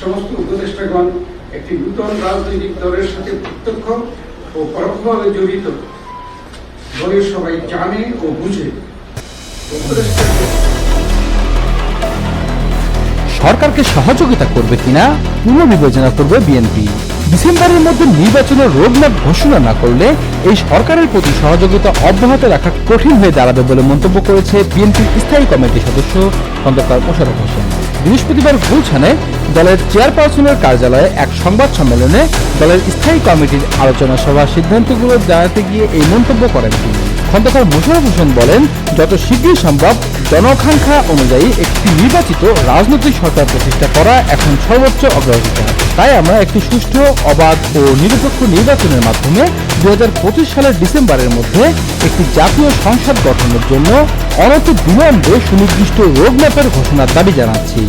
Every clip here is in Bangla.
সমস্ত উপদেষ্টাগণ একটি নূতন রাজনৈতিক দলের সাথে প্রত্যক্ষ ও পরোক্ষভাবে জড়িত। দলের সবাই জানে ও বুঝে। সরকারকে সহযোগিতা করবে কিনা পুনর্বিবেচনা করবে বিএনপি। ডিসেম্বরের মধ্যে নির্বাচনের রোডম্যাপ ঘোষণা না করলে এই সরকারের প্রতি সহযোগিতা অব্যাহত রাখা কঠিন হয়ে দাঁড়াবে বলে মন্তব্য করেছে বিএনপির স্থায়ী কমিটির সদস্য খন্দকার মোশারফ হোসেন। বৃহস্পতিবার গুলশানে দলের চেয়ারপারসনের কার্যালয়ে এক সংবাদ সম্মেলনে দলের স্থায়ী কমিটির আলোচনা সভার সিদ্ধান্তগুলো জানাতে গিয়ে এই মন্তব্য করেন তিনি। খন্দকার মোশারফ হোসেন বলেন, যত শীঘ্রই সম্ভব জনসংখ্যা অনুযায়ী একটি নির্বাচিত রাজনৈতিক সরকার প্রতিষ্ঠা করা এখন সর্বোচ্চ অগ্রাধিকার। তাই আমরা একটি সুষ্ঠু, অবাধ ও নিরপেক্ষ নির্বাচনের মাধ্যমে দু হাজার পঁচিশ সালের ডিসেম্বরের মধ্যে একটি জাতীয় সংসদ গঠনের জন্য অনত বিলম্বে সুনির্দিষ্ট রোডম্যাপের ঘোষণার দাবি জানাচ্ছি।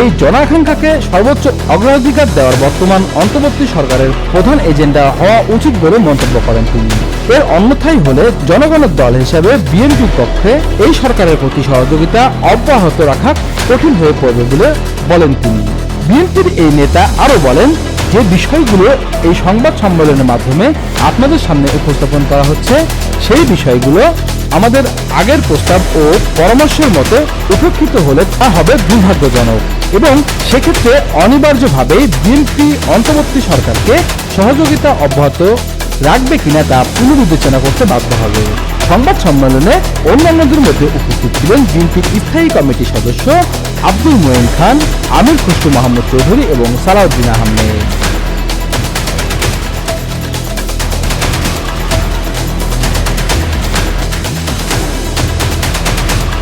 এই জনাকাঙ্ক্ষাকে সর্বোচ্চ অগ্রাধিকার দেওয়ার বর্তমান অন্তর্বর্তী সরকারের প্রধান এজেন্ডা হওয়া উচিত বলে মন্তব্য করেন তিনি। এর অন্যথায় হলে জনগণের দল হিসেবে বিএনপির পক্ষে এই সরকারের প্রতি সহযোগিতা অব্যাহত রাখা কঠিন হয়ে পড়বে বলে বলেন তিনি। বিএনপির এই নেতা আরও বলেন যে বিষয়গুলো এই সংবাদ সম্মেলনের মাধ্যমে আপনাদের সামনে উপস্থাপন করা হচ্ছে, সেই বিষয়গুলো আমাদের আগের প্রস্তাব ও পরামর্শের মতো উপেক্ষিত হলে তা হবে দুর্ভাগ্যজনক এবং সেক্ষেত্রে অনিবার্যভাবেই বিএনপি অন্তর্বর্তী সরকারকে সহযোগিতা অব্যাহত রাখবে কিনা তা পুনর্বিবেচনা করতে বাধ্য হবে। সংবাদ সম্মেলনে অন্যান্যদের মধ্যে উপস্থিত ছিলেন বিএনপির স্থায়ী কমিটির সদস্য আব্দুল মোয়েন খান, আমির খুশরু মোহাম্মদ চৌধুরী এবং সালাউদ্দিন আহমেদ।